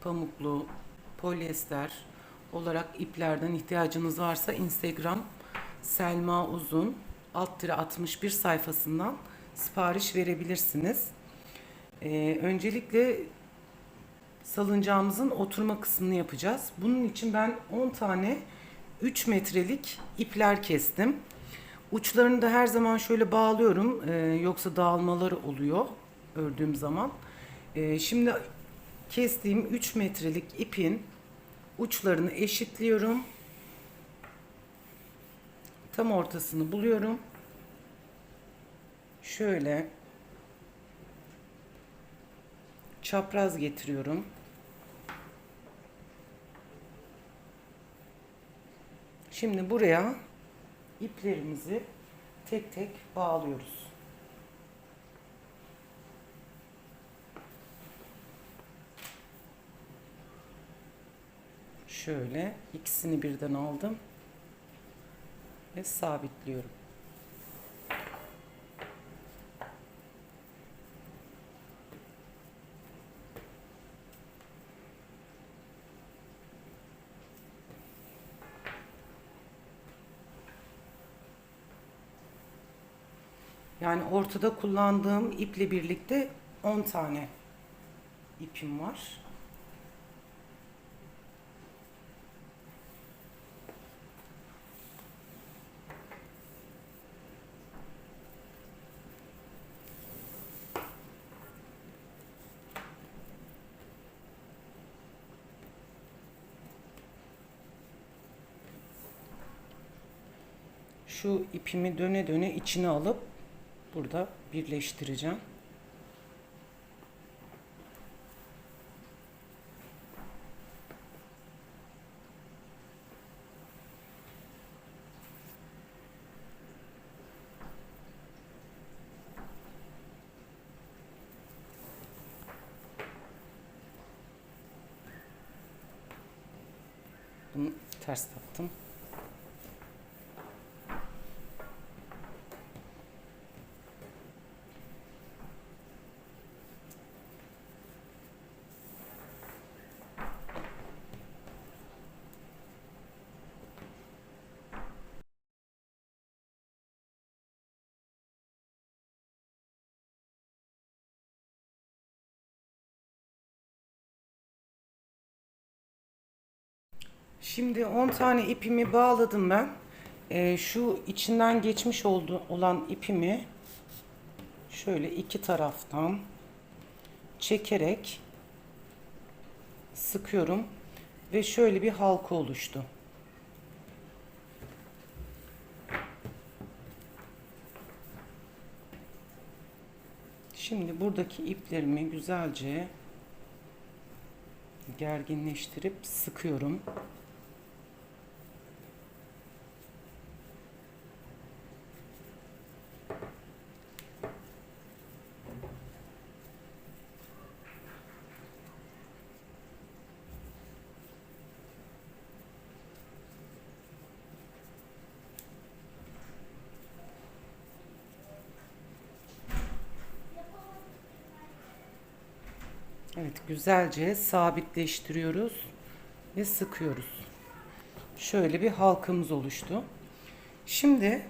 pamuklu, polyester olarak iplerden ihtiyacınız varsa Instagram Selma Uzun alt tire 61 sayfasından sipariş verebilirsiniz. Ee, öncelikle salıncağımızın oturma kısmını yapacağız. Bunun için ben 10 tane 3 metrelik ipler kestim. Uçlarını da her zaman şöyle bağlıyorum. Ee, yoksa dağılmaları oluyor ördüğüm zaman. Ee, şimdi kestiğim 3 metrelik ipin uçlarını eşitliyorum. Tam ortasını buluyorum. Şöyle çapraz getiriyorum. Şimdi buraya iplerimizi tek tek bağlıyoruz. Şöyle ikisini birden aldım ve sabitliyorum. Yani ortada kullandığım iple birlikte 10 tane ipim var. Şu ipimi döne döne içine alıp burada birleştireceğim. Bunu ters taktım. Şimdi 10 tane ipimi bağladım ben. Ee, şu içinden geçmiş oldu, olan ipimi şöyle iki taraftan çekerek sıkıyorum ve şöyle bir halka oluştu. Şimdi buradaki iplerimi güzelce gerginleştirip sıkıyorum. Evet güzelce sabitleştiriyoruz ve sıkıyoruz. Şöyle bir halkamız oluştu. Şimdi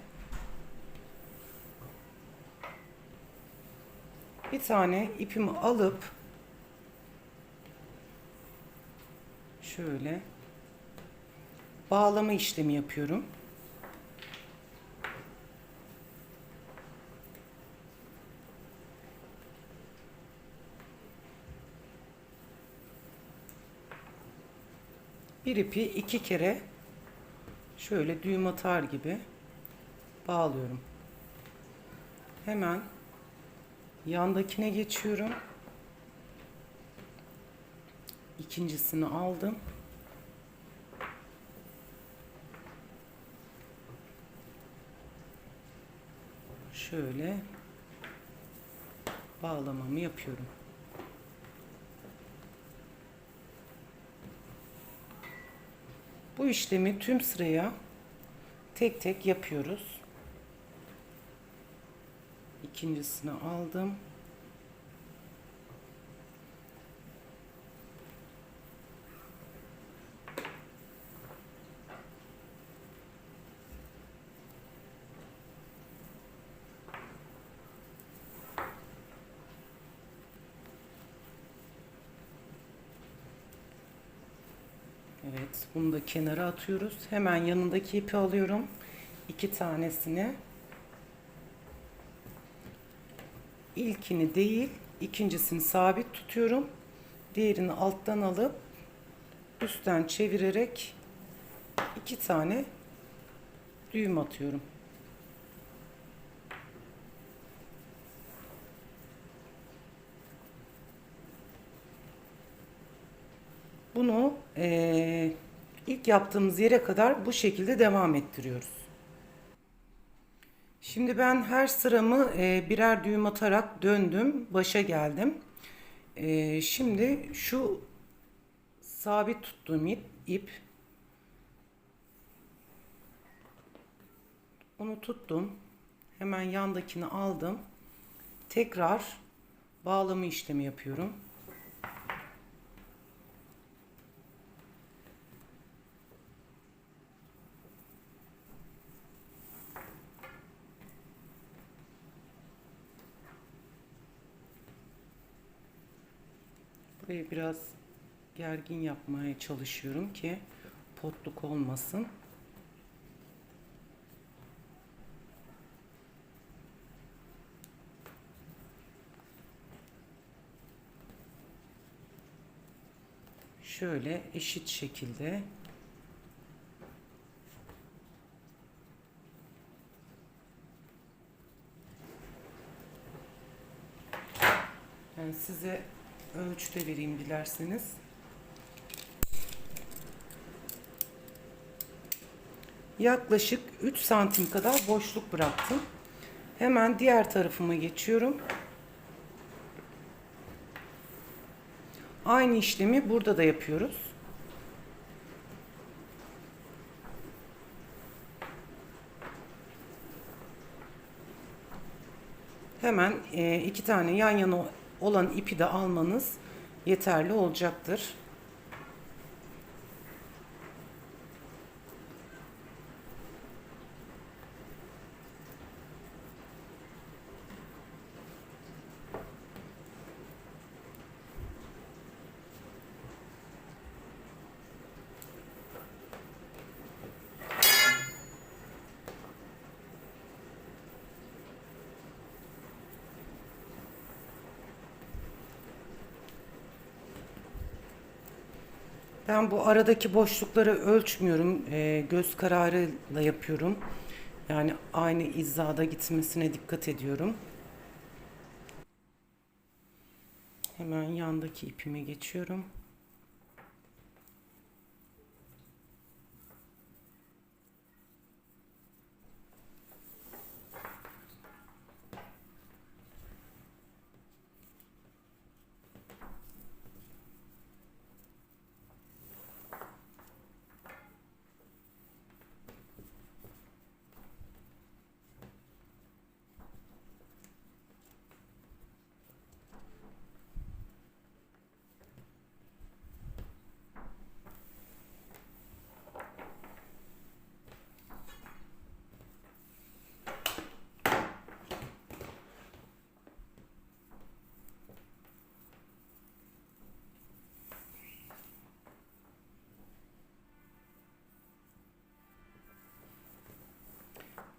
bir tane ipimi alıp şöyle bağlama işlemi yapıyorum. Bir ipi iki kere şöyle düğüm atar gibi bağlıyorum. Hemen yandakine geçiyorum. İkincisini aldım. Şöyle bağlamamı yapıyorum. Bu işlemi tüm sıraya tek tek yapıyoruz. İkincisini aldım. Evet, bunu da kenara atıyoruz. Hemen yanındaki ipi alıyorum. İki tanesini. İlkini değil, ikincisini sabit tutuyorum. Diğerini alttan alıp üstten çevirerek iki tane düğüm atıyorum. Bunu eee, yaptığımız yere kadar bu şekilde devam ettiriyoruz. Şimdi ben her sıramı eee, birer düğüm atarak döndüm, başa geldim. Eee, şimdi şu sabit tuttuğum ip, ip onu tuttum. Hemen yandakini aldım. Tekrar bağlama işlemi yapıyorum. Biraz gergin yapmaya çalışıyorum ki potluk olmasın. Şöyle eşit şekilde yani size ölçüde vereyim dilerseniz. Yaklaşık 3 santim kadar boşluk bıraktım. Hemen diğer tarafıma geçiyorum. Aynı işlemi burada da yapıyoruz. Hemen e, iki tane yan yana olan ipi de almanız yeterli olacaktır. Ben bu aradaki boşlukları ölçmüyorum. Ee, göz kararıyla yapıyorum. Yani aynı hizada gitmesine dikkat ediyorum. Hemen yandaki ipime geçiyorum.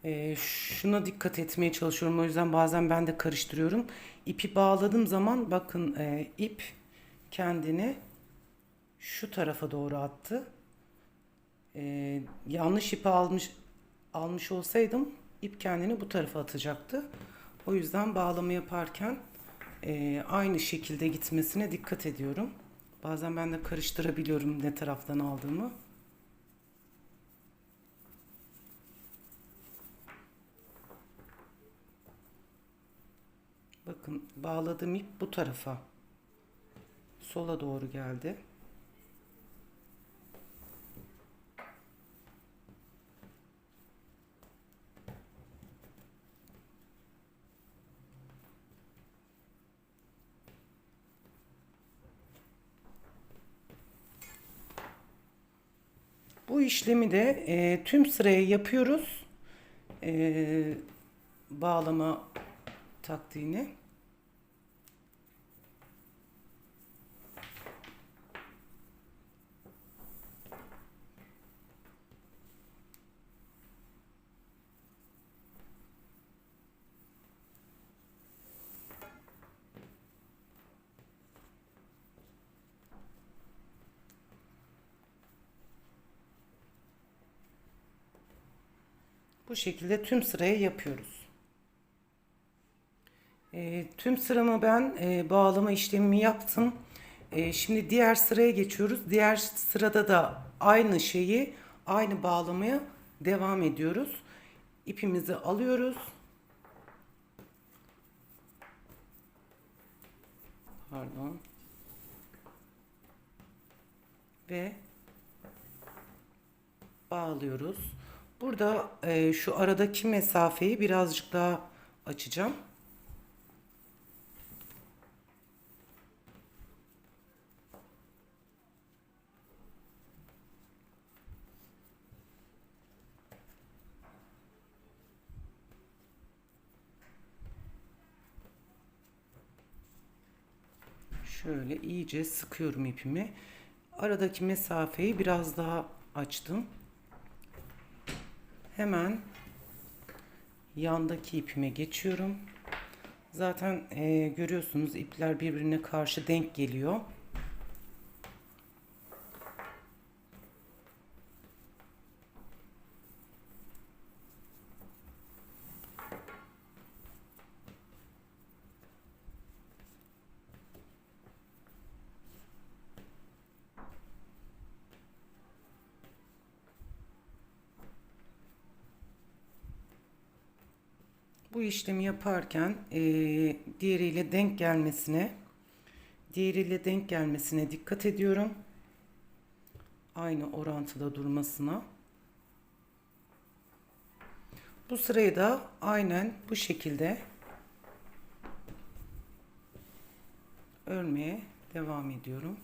Ee, şuna dikkat etmeye çalışıyorum. O yüzden bazen ben de karıştırıyorum. İpi bağladığım zaman bakın e, ip kendini şu tarafa doğru attı. Ee, yanlış ipi almış almış olsaydım ip kendini bu tarafa atacaktı. O yüzden bağlama yaparken e, aynı şekilde gitmesine dikkat ediyorum. Bazen ben de karıştırabiliyorum ne taraftan aldığımı. Bakın bağladığım ip bu tarafa. Sola doğru geldi. Bu işlemi de e, tüm sıraya yapıyoruz. E, bağlama taktiğini. Bu şekilde tüm sırayı yapıyoruz. Tüm sıramı ben e, bağlama işlemimi yaptım. E, şimdi diğer sıraya geçiyoruz. Diğer sırada da aynı şeyi aynı bağlamaya devam ediyoruz. İpimizi alıyoruz. Pardon. Ve bağlıyoruz. Burada e, şu aradaki mesafeyi birazcık daha açacağım. Şöyle iyice sıkıyorum ipimi. Aradaki mesafeyi biraz daha açtım. Hemen yandaki ipime geçiyorum. Zaten e, görüyorsunuz ipler birbirine karşı denk geliyor. Bu işlemi yaparken e, diğeriyle denk gelmesine diğeriyle denk gelmesine dikkat ediyorum. Aynı orantıda durmasına. Bu sırayı da aynen bu şekilde örmeye devam ediyorum.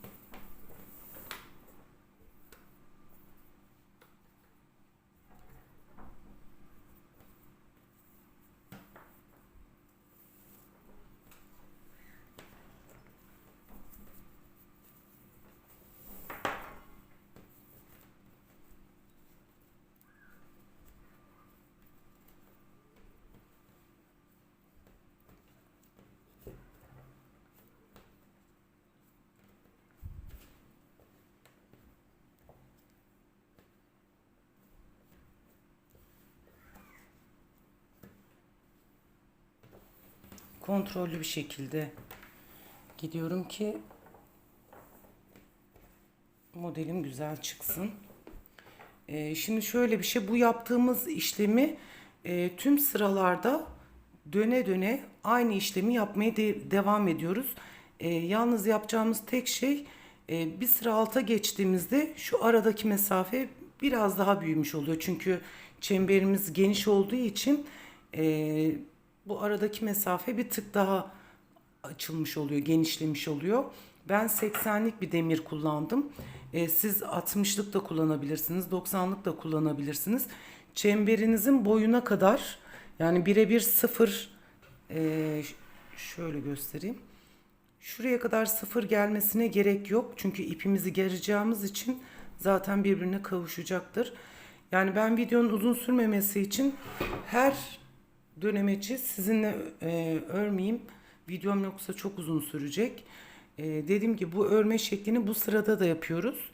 Kontrollü bir şekilde gidiyorum ki modelim güzel çıksın. Ee, şimdi şöyle bir şey bu yaptığımız işlemi e, tüm sıralarda döne döne aynı işlemi yapmaya de, devam ediyoruz. E, yalnız yapacağımız tek şey e, bir sıra alta geçtiğimizde şu aradaki mesafe biraz daha büyümüş oluyor. Çünkü çemberimiz geniş olduğu için e, bu aradaki mesafe bir tık daha açılmış oluyor, genişlemiş oluyor. Ben 80'lik bir demir kullandım. E, siz 60'lık da kullanabilirsiniz, 90'lık da kullanabilirsiniz. Çemberinizin boyuna kadar yani birebir sıfır e, şöyle göstereyim. Şuraya kadar sıfır gelmesine gerek yok. Çünkü ipimizi gereceğimiz için zaten birbirine kavuşacaktır. Yani ben videonun uzun sürmemesi için her dönemeçi sizinle e, örmeyeyim. Videom yoksa çok uzun sürecek. E, dediğim gibi bu örme şeklini bu sırada da yapıyoruz.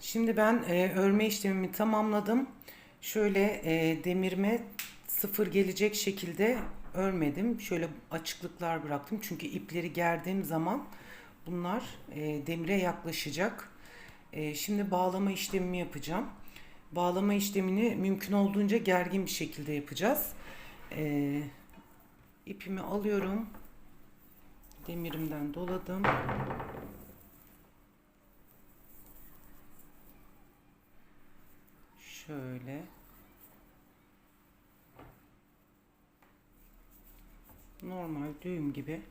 Şimdi ben e, örme işlemimi tamamladım. Şöyle e, demirme sıfır gelecek şekilde örmedim. Şöyle açıklıklar bıraktım. Çünkü ipleri gerdiğim zaman bunlar e, demire yaklaşacak. E, şimdi bağlama işlemimi yapacağım. Bağlama işlemini mümkün olduğunca gergin bir şekilde yapacağız. E, ipimi alıyorum. Demirimden doladım. Şöyle. Normal düğüm gibi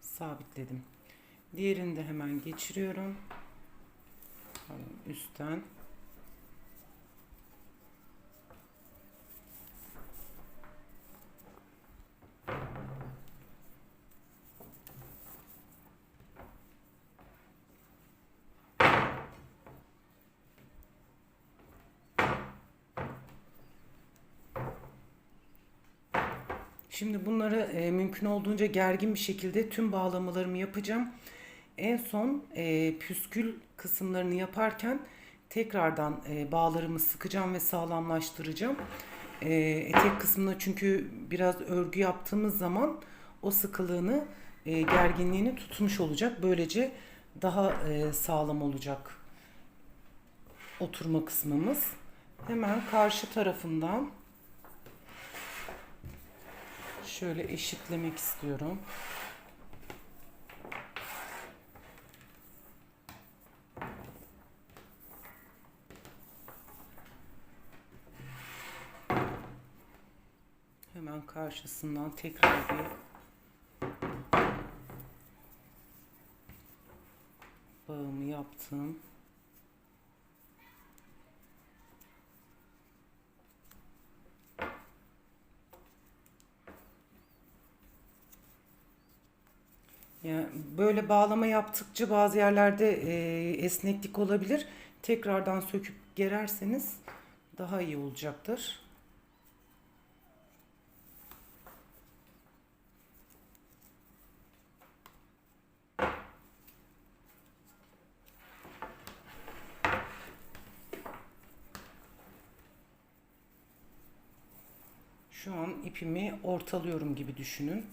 sabitledim. Diğerini de hemen geçiriyorum. Üstten. Şimdi bunları e, mümkün olduğunca gergin bir şekilde tüm bağlamalarımı yapacağım. En son e, püskül kısımlarını yaparken tekrardan e, bağlarımı sıkacağım ve sağlamlaştıracağım. E, etek kısmına çünkü biraz örgü yaptığımız zaman o sıkılığını, e, gerginliğini tutmuş olacak. Böylece daha e, sağlam olacak oturma kısmımız. Hemen karşı tarafından şöyle eşitlemek istiyorum. Hemen karşısından tekrar bir bağımı yaptım. Yani böyle bağlama yaptıkça bazı yerlerde e, esneklik olabilir. Tekrardan söküp gererseniz daha iyi olacaktır. Şu an ipimi ortalıyorum gibi düşünün.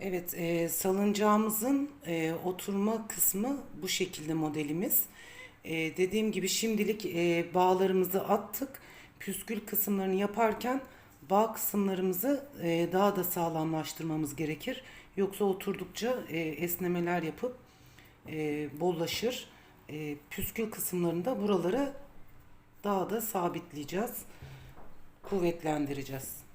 Evet, e, salıncağımızın e, oturma kısmı bu şekilde modelimiz. E, dediğim gibi şimdilik e, bağlarımızı attık. Püskül kısımlarını yaparken bağ kısımlarımızı e, daha da sağlamlaştırmamız gerekir. Yoksa oturdukça e, esnemeler yapıp e, bollaşır. E, püskül kısımlarında buraları daha da sabitleyeceğiz, kuvvetlendireceğiz.